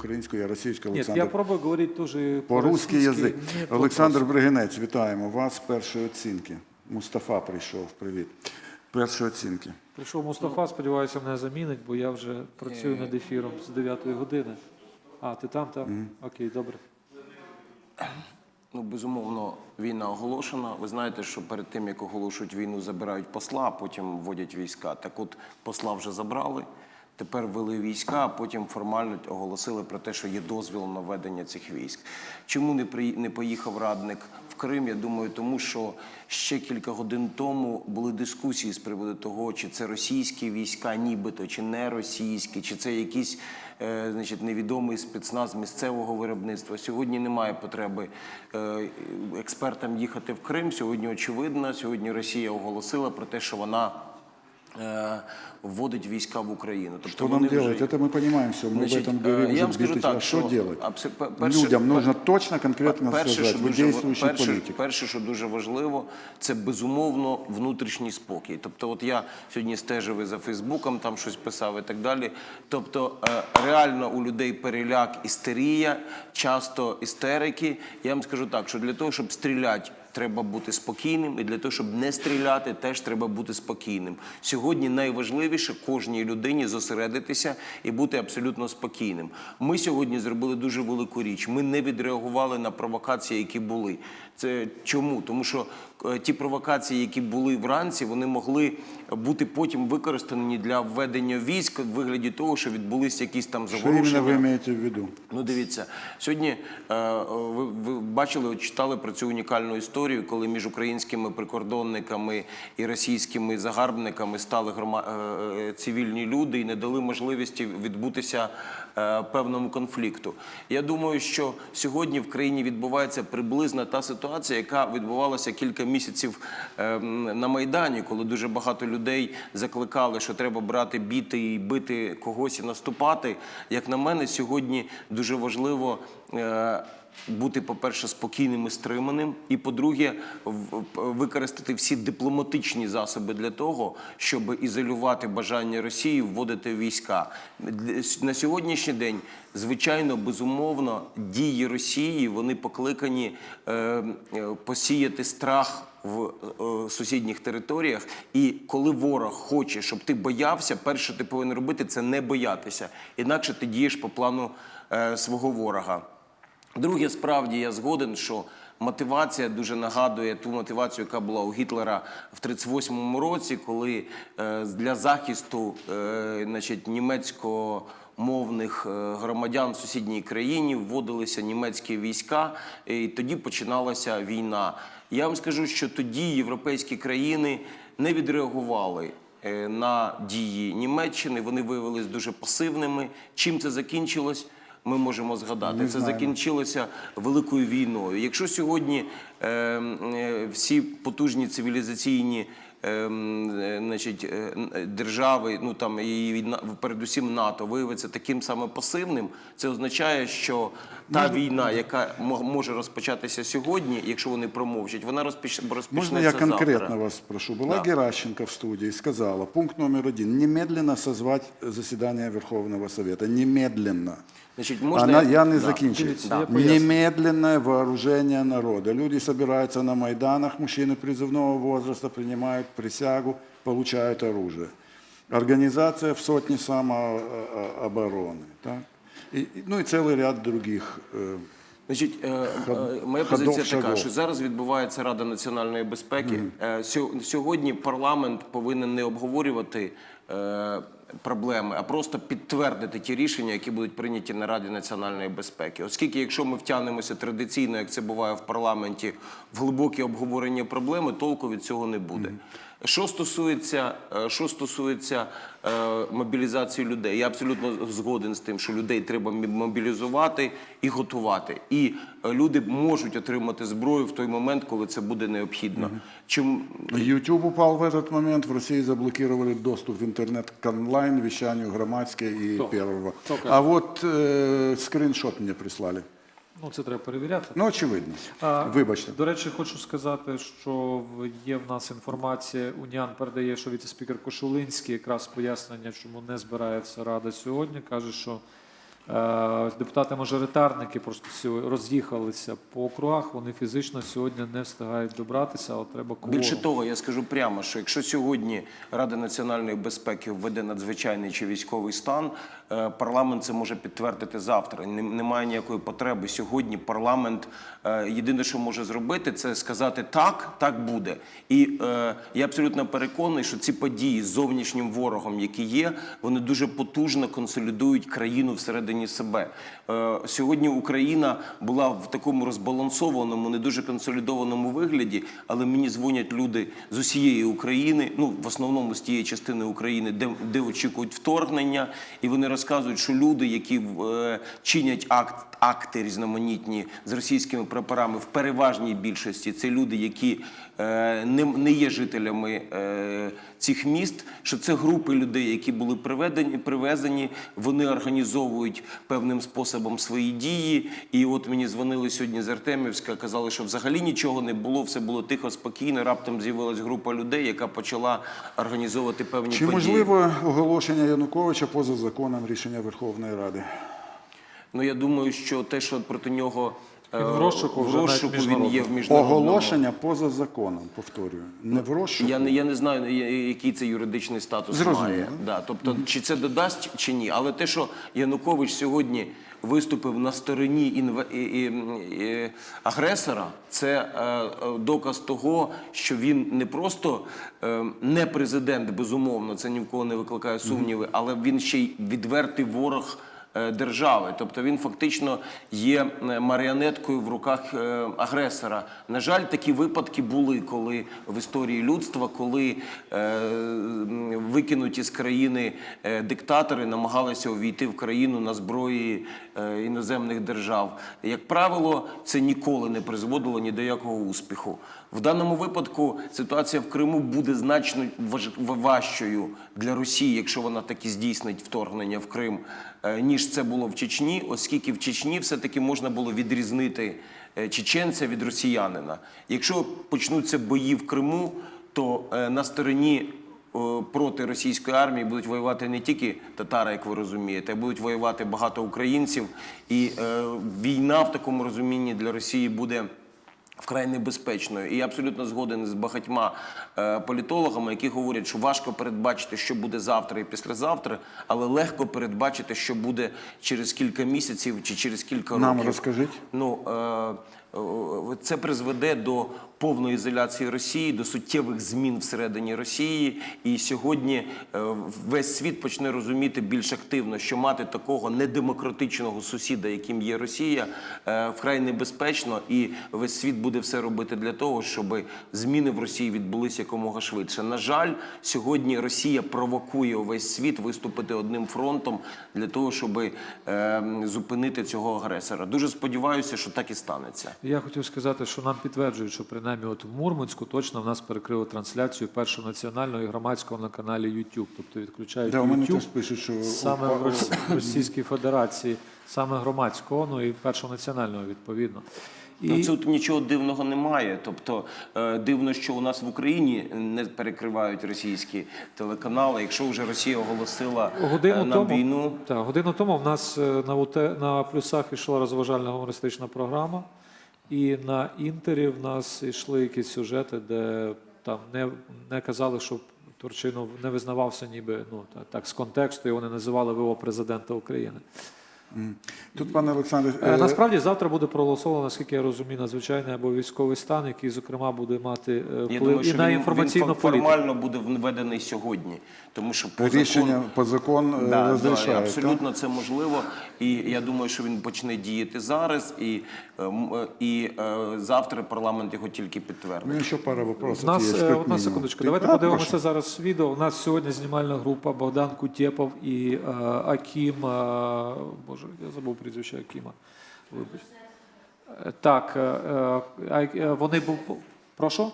українською, я російською. Нет, Олександр я пробую говорить тоже по-русски язик. Нет Олександр. Бригинець, вітаємо вас. Першої оцінки. Мустафа прийшов. Привіт. Першої оцінки. Прийшов Мустафа, сподіваюся, мене замінить, бо я вже працюю над ефіром з 9 години. А, ти там, там? Окей, добре. Ну, безумовно, війна оголошена. Ви знаєте, що перед тим, як оголошують війну, забирають посла, а потім вводять війська. Так от посла вже забрали. Тепер ввели війська, а потім формально оголосили про те, що є дозвіл на ведення цих військ. Чому не при не поїхав радник в Крим? Я думаю, тому що ще кілька годин тому були дискусії з приводу того, чи це російські війська, нібито, чи не російські, чи це якісь е, значить, невідомий спецназ місцевого виробництва. Сьогодні немає потреби е, експертам їхати в Крим. Сьогодні очевидно. Сьогодні Росія оголосила про те, що вона вводить війська в Україну. Тобто Что нам вони вже- делать? Это мы понимаем все, мы Значит, об этом э, говорим я уже вам скажу битый так, час. Что что делать? абс- пе- перше- Людям пе- нужно точно, конкретно Перше, сказать. що Вы дуже, действующий перше, политик. перше, що дуже важливо, це безумовно внутрішній спокій. Тобто, от я сьогодні стежив і за Фейсбуком, там щось писав і так далі. Тобто, е, реально у людей переляк, істерія, часто істерики. Я вам скажу так, що для того, щоб стріляти. Треба бути спокійним, і для того, щоб не стріляти, теж треба бути спокійним. Сьогодні найважливіше кожній людині зосередитися і бути абсолютно спокійним. Ми сьогодні зробили дуже велику річ. Ми не відреагували на провокації, які були. Це чому? Тому що ті провокації, які були вранці, вони могли бути потім використані для введення військ в вигляді того, що відбулися якісь там заворушення. вы имеете в виду? Ну, дивіться, сьогодні е, ви, ви бачили, читали про цю унікальну історію, коли між українськими прикордонниками і російськими загарбниками стали грома, е, е, цивільні люди і не дали можливості відбутися е, певному конфлікту. Я думаю, що сьогодні в країні відбувається приблизно та ситуація, яка відбувалася кілька місяців е, м, на Майдані, коли дуже багато людей закликали, що треба брати біти і бити когось і наступати. Як на мене, сьогодні дуже важливо. Бути, по-перше, спокійним і стриманим, і по-друге, використати всі дипломатичні засоби для того, щоб ізолювати бажання Росії вводити війська. На сьогоднішній день, звичайно, безумовно, дії Росії вони покликані е, е, посіяти страх в е, сусідніх територіях. І коли ворог хоче, щоб ти боявся, перше, ти повинен робити, це не боятися. Інакше ти дієш по плану е, свого ворога. Друге, справді я згоден, що мотивація дуже нагадує ту мотивацію, яка була у Гітлера в 38-му році, коли е, для захисту е, значить, німецькомовних е, громадян в сусідній країні вводилися німецькі війська, і тоді починалася війна. Я вам скажу, що тоді європейські країни не відреагували на дії Німеччини. Вони виявилися дуже пасивними. Чим це закінчилось? Ми можемо згадати. Ми це закінчилося великою війною. Якщо сьогодні е, е, всі потужні цивілізаційні значить, е, н- держави, ну там і від на- передусім НАТО, виявиться таким саме пасивним, це означає, що та війна, яка мо- може розпочатися сьогодні, якщо вони промовчать, вона розпоч... розпочнеться Можно я конкретно завтра. вас спрошу? Была Да. Геращенко в студии и сказала, пункт номер один, немедленно созвать заседание Верховного Совета. Немедленно. Значить, можна Она, я не Да. закінчив. Дивіться, я поясню. Немедленное вооружение народа. Люди собираются на Майданах, мужчины призывного возраста принимают присягу, получают оружие. Организация в сотни самообороны. Так? И, и- ну и целый ряд других. э, Значить, е, е, моя ходов, позиція така, шагов. що зараз відбувається Рада національної безпеки. Е, сьо- Сьогодні парламент повинен не обговорювати е, проблеми, а просто підтвердити ті рішення, які будуть прийняті на Раді національної безпеки. Оскільки, якщо ми втягнемося традиційно, як це буває в парламенті, в глибокі обговорення проблеми, толку від цього не буде. Що стосується, е, що стосується е, мобілізації людей, я абсолютно згоден з тим, що людей треба мобілізувати і готувати. І е, люди можуть отримати зброю в той момент, коли це буде необхідно. Чим YouTube упал в этот момент, в России заблокировали доступ в интернет к онлайн вещанию громадской и Кто? первого. Кто? А вот э, скриншот мне прислали. Ну, це треба перевіряти. Ну, очевидно. А, Вибачте. До речі, хочу сказати, що є в нас інформація. Уніан передає, що віце-спікер Кошулинський якраз пояснення, чому не збирається рада сьогодні. каже, що Депутати-мажоритарники просто роз'їхалися по округах. Вони фізично сьогодні не встигають добратися, а треба кворум. Більше того, я скажу прямо, що якщо сьогодні Рада національної безпеки введе надзвичайний чи військовий стан, е, парламент це може підтвердити завтра. Немає ніякої потреби. Сьогодні парламент е, єдине, що може зробити, це сказати так, так буде. І е, я абсолютно переконаний, що ці події з зовнішнім ворогом, які є, вони дуже потужно консолідують країну всередині себе. Е, Сьогодні Україна була в такому розбалансованому, не дуже консолідованому вигляді, але мені дзвонять люди з усієї України, ну в основному з тієї частини України, де, де очікують вторгнення, і вони розказують, що люди, які е, чинять акт. Акти різноманітні з російськими прапорами в переважній більшості це люди, які е, не, не є жителями е, цих міст. Що це групи людей, які були приведені, привезені, вони організовують певним способом свої дії. І от мені дзвонили сьогодні з Артемівська, казали, що взагалі нічого не було, все було тихо, спокійно. Раптом з'явилась група людей, яка почала організовувати певні Чи події. можливо оголошення Януковича поза законом рішення Верховної Ради? Ну я думаю, що те, що проти нього Він в розшуку в навіть розшуку він є в міжнародному. Оголошення поза законом, повторюю. Не в розшуку. Я не, я не знаю, який це юридичний статус Зрозуміло. має. Да, тобто, чи це додасть, чи ні. Але те, що Янукович сьогодні виступив на стороні інве, і, і, і, агресора, це е, е, доказ того, що він не просто е, не президент, безумовно, це ні в кого не викликає сумніви, але він ще й відвертий ворог. Е, Держави, тобто він фактично є е, маріонеткою в руках е, агресора. На жаль, такі випадки були, коли в історії людства, коли викинуті з країни диктатори намагалися увійти в країну на зброї іноземних держав. Як правило, це ніколи не призводило ні до якого успіху. В даному випадку ситуація в Криму буде значно важчою для Росії, якщо вона таки здійснить вторгнення в Крим, е, ніж це було в Чечні, оскільки в Чечні все-таки можна було відрізнити е, чеченця від росіянина. Якщо почнуться бої в Криму, то е, на стороні проти російської армії будуть воювати не тільки татари, як ви розумієте, а будуть воювати багато українців. І е, війна в такому розумінні для Росії буде. Вкрай небезпечною. І я абсолютно згоден з багатьма е, політологами, які говорять, що важко передбачити, що буде завтра і післязавтра, але легко передбачити, що буде через кілька місяців чи через кілька Нам років. розкажіть. Ну, е, е, це призведе до повної ізоляції Росії, до суттєвих змін всередині Росії. І сьогодні е, весь світ почне розуміти більш активно, що мати такого недемократичного сусіда, яким є Росія, е, вкрай небезпечно, і весь світ буде все робити для того, щоб зміни в Росії відбулися якомога швидше. На жаль, сьогодні Росія провокує увесь світ виступити одним фронтом для того, щоб е, зупинити цього агресора. Дуже сподіваюся, що так і станеться. Я хотів сказати, що нам підтверджують, що принаймні от в Мурманську точно в нас перекрили трансляцію першого національного і громадського на каналі YouTube. Тобто відключають Да, YouTube пишуть, що саме в Російській Федерації, саме громадського, ну і першого національного відповідно. Ну, І тут нічого дивного немає. Тобто е, дивно, що у нас в Україні не перекривають російські телеканали. Якщо вже Росія оголосила е, годину нам тому війну, Так, годину тому в нас е, на УТ, на плюсах йшла розважальна гумористична програма, і на інтері в нас йшли якісь сюжети, де там не, не казали, що Турчинов не визнавався, ніби ну так, так з контексту його не називали ВО президента України. Тут, пане Олександре, Е, е, Насправді завтра буде проголосовано, наскільки я розумію, надзвичайний або військовий стан, який, зокрема, буде мати е, я вплив думаю, і що на він, інформаційну він політику. формально буде введений сьогодні, тому що по рішення закону по закону е, Да, да, розрішає. так? абсолютно це можливо. І я думаю, що він почне діяти зараз, і, е, м, е, і е, завтра парламент його тільки підтвердить. мене ще пара У нас є. одна. Ти- Давайте Да, подивимося прошу. зараз відео. У нас сьогодні знімальна група Богдан Кутєпов і е, Акім. е, Боже, я забув прізвище Акіма. Вибач. Так, е, е, а- е, вони був. Прошу?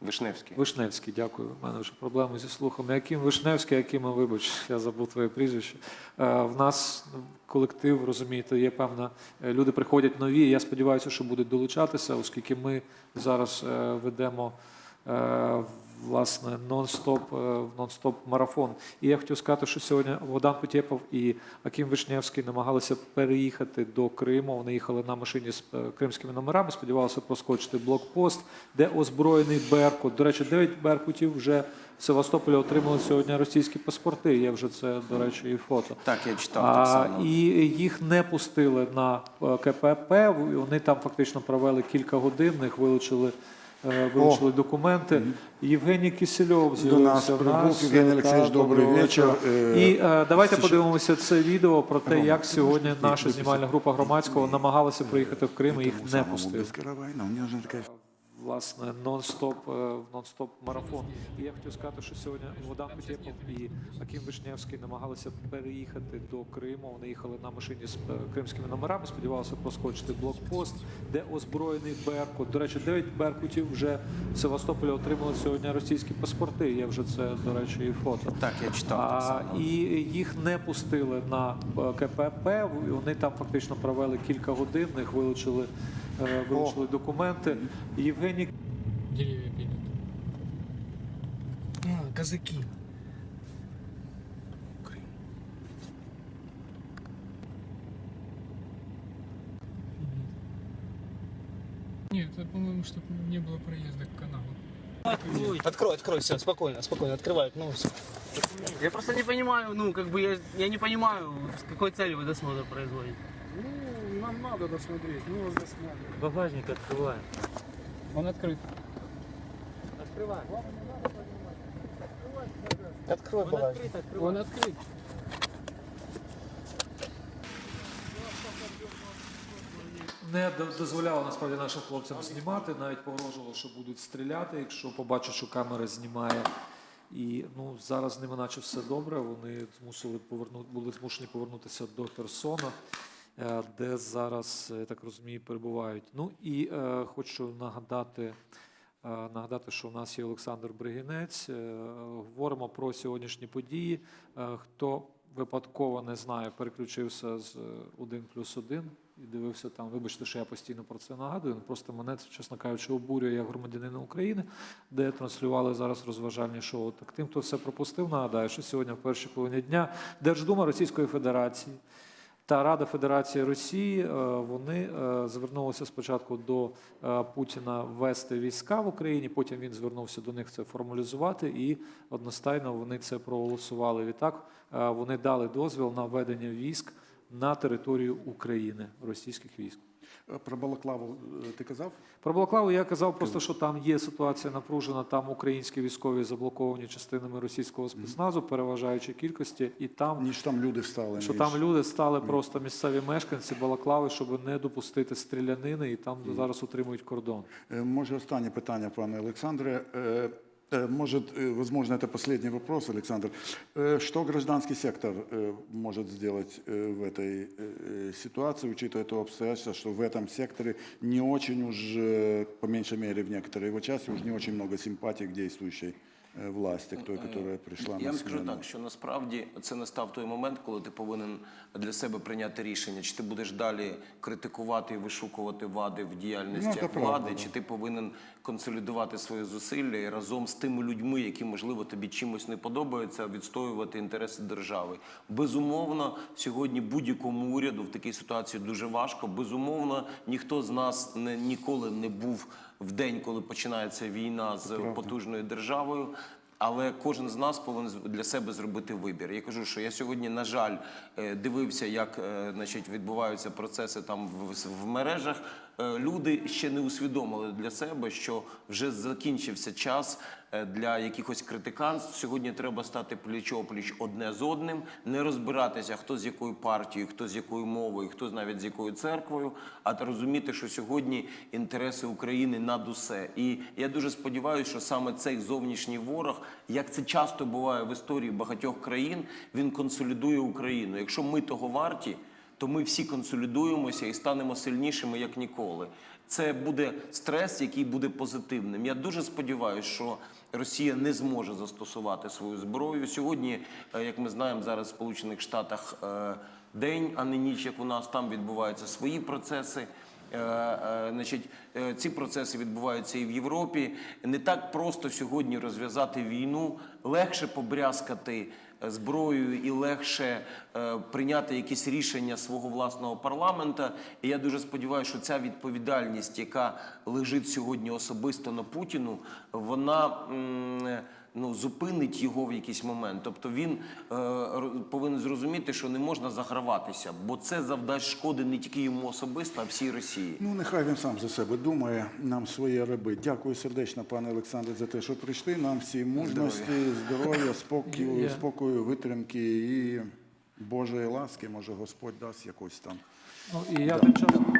Вишневський. Вишневський, дякую. У мене вже проблеми зі слухом. Яким Вишневський, яким, вибач, я забув твоє прізвище. Е, В нас колектив, розумієте, є певна. е, Люди приходять нові. Я сподіваюся, що будуть долучатися, оскільки ми зараз е, ведемо е, власне нон-стоп, е, нон-стоп марафон. І я хотів сказати, що сьогодні Богдан Кутєпов і Аким Вишневський намагалися переїхати до Криму. Вони їхали на машині з е, кримськими номерами, сподівалися проскочити блокпост, де озброєний Беркут. До речі, 9 Беркутів вже в Севастополі отримали сьогодні російські паспорти. Є вже це, до речі, і фото. Так, я читав так само. і їх не пустили на е, КПП. Вони там фактично провели кілька годин, них вилучили. Е, Вилучили документи. Євгеній Кисельов До нас з'явився прибув. Євгеній Олексійович, добрий вечір. Е, І е, давайте сейчас- подивимося це відео про те, як сьогодні наша знімальна група громадського намагалася приїхати в Крим, і їх не пустили. Власне, нон-стоп, е, нон-стоп марафон. І я хотів сказати, що сьогодні Богдан Кутєпов і Аким Вишневський намагалися переїхати до Криму. Вони їхали на машині з е, кримськими номерами, сподівалися проскочити блокпост, де озброєний Беркут. До речі, 9 Беркутів вже в Севастополі отримали сьогодні російські паспорти. Є вже це, до речі, і фото. Так, я читав так само. і їх не пустили на е, КПП. Вони там фактично провели кілька годин, них вилучили, вилучили документи. Євгеній Деревья пилят. А, казаки. Крым. Нет, это, по-моему, чтобы не было проезда к каналу. Открой, открой, все, спокойно, спокойно, открывай, ну все. Я просто не понимаю, ну, как бы я, я не понимаю, с какой целью вы досмотр производите. Ну, нам надо досмотреть, мы вас досмотрим. Багажник открываем. Он открыт. Открой багажник. Он открыт. не до- дозволяло насправді нашим хлопцям знімати, навіть погрожувало, що будуть стріляти, якщо побачать, що камера знімає. І ну зараз з ними наче все добре. Вони змусили повернути, були змушені повернутися до Херсона, е, де зараз, я так розумію, перебувають. Ну і е, хочу нагадати. е, Нагадати, що в нас є Олександр Бригінець. Е, Говоримо про сьогоднішні події. Е, Хто випадково не знає, переключився з 1 плюс 1 і дивився там. Вибачте, що я постійно про це нагадую. Просто мене це, чесно кажучи, обурює як громадянина України, де транслювали зараз розважальні шоу. Так тим, хто все пропустив, нагадаю, що сьогодні в першій половині дня Держдума Російської Федерації та Рада Федерації Росії е, вони е, звернулися спочатку до е, Путіна ввести війська в Україні. Потім він звернувся до них це формалізувати, і одностайно вони це проголосували. Відтак вони дали дозвіл на введення військ на територію України, російських військ. Е, Про Балаклаву е, ти казав? Про Балаклаву я казав просто, що там є ситуація напружена. Там українські військові заблоковані частинами російського спецназу, переважаючи кількості, і там Ніж там люди встали. що ніж- там люди стали просто місцеві мешканці Балаклави, щоб не допустити стрілянини, і там зараз утримують кордон. Э, Може, останнє питання, пане Олександре. Э, э, Может, э, возможно, это последний вопрос, Александр. Э, Что гражданский сектор э, может сделать э, в этой э, ситуации, учитывая то обстоятельство, что в этом секторе не очень уж, э, по меньшей мере, в некоторой его части, уж не очень много симпатий к действующей э, власти, к той, которая пришла Я на вам скажу смену. так, що насправді це настав той момент, коли ти повинен для себе прийняти рішення, чи ти будеш далі критикувати і вишукувати вади в діяльності Ну, це правда, влади, да. чи ти повинен консолідувати свої зусилля і разом з тими людьми, які можливо тобі чимось не подобаються, відстоювати інтереси держави. Безумовно, сьогодні будь-якому уряду в такій ситуації дуже важко. Безумовно, ніхто з нас не ніколи не був в день, коли починається війна з потужною державою. Але кожен з нас повинен для себе зробити вибір. Я кажу, що я сьогодні, на жаль, е, дивився, як е, значить, відбуваються процеси там в, в мережах. Е, Люди ще не усвідомили для себе, що вже закінчився час е, для якихось критиканств. Сьогодні треба стати пліч-опліч одне з одним, не розбиратися, хто з якою партією, хто з якою мовою, хто навіть з якою церквою, а розуміти, що сьогодні інтереси України над усе. І я дуже сподіваюся, що саме цей зовнішній ворог, як це часто буває в історії багатьох країн, він консолідує Україну. Якщо ми того варті, то ми всі консолідуємося і станемо сильнішими як ніколи. Це буде стрес, який буде позитивним. Я дуже сподіваюся, що Росія не зможе застосувати свою зброю. Сьогодні, е, як ми знаємо, зараз в Сполучених Штатах е, день, а не ніч, як у нас там відбуваються свої процеси. Е, Значить, ці процеси відбуваються і в Європі. Не так просто сьогодні розв'язати війну, легше побрязкати зброєю і легше е, прийняти якісь рішення свого власного парламента. І я дуже сподіваюся, що ця відповідальність, яка лежить сьогодні особисто на Путіну, вона ну, зупинить його в якийсь момент. Тобто він е, повинен зрозуміти, що не можна заграватися, бо це завдасть шкоди не тільки йому особисто, а всій Росії. Ну, нехай він сам за себе думає, нам своє робить. Дякую сердечно, пане Олександре, за те, що прийшли. Нам всі мужності, здоров'я, спокою, спокою, витримки і Божої ласки, може Господь дасть якось там. Ну і я тим часом.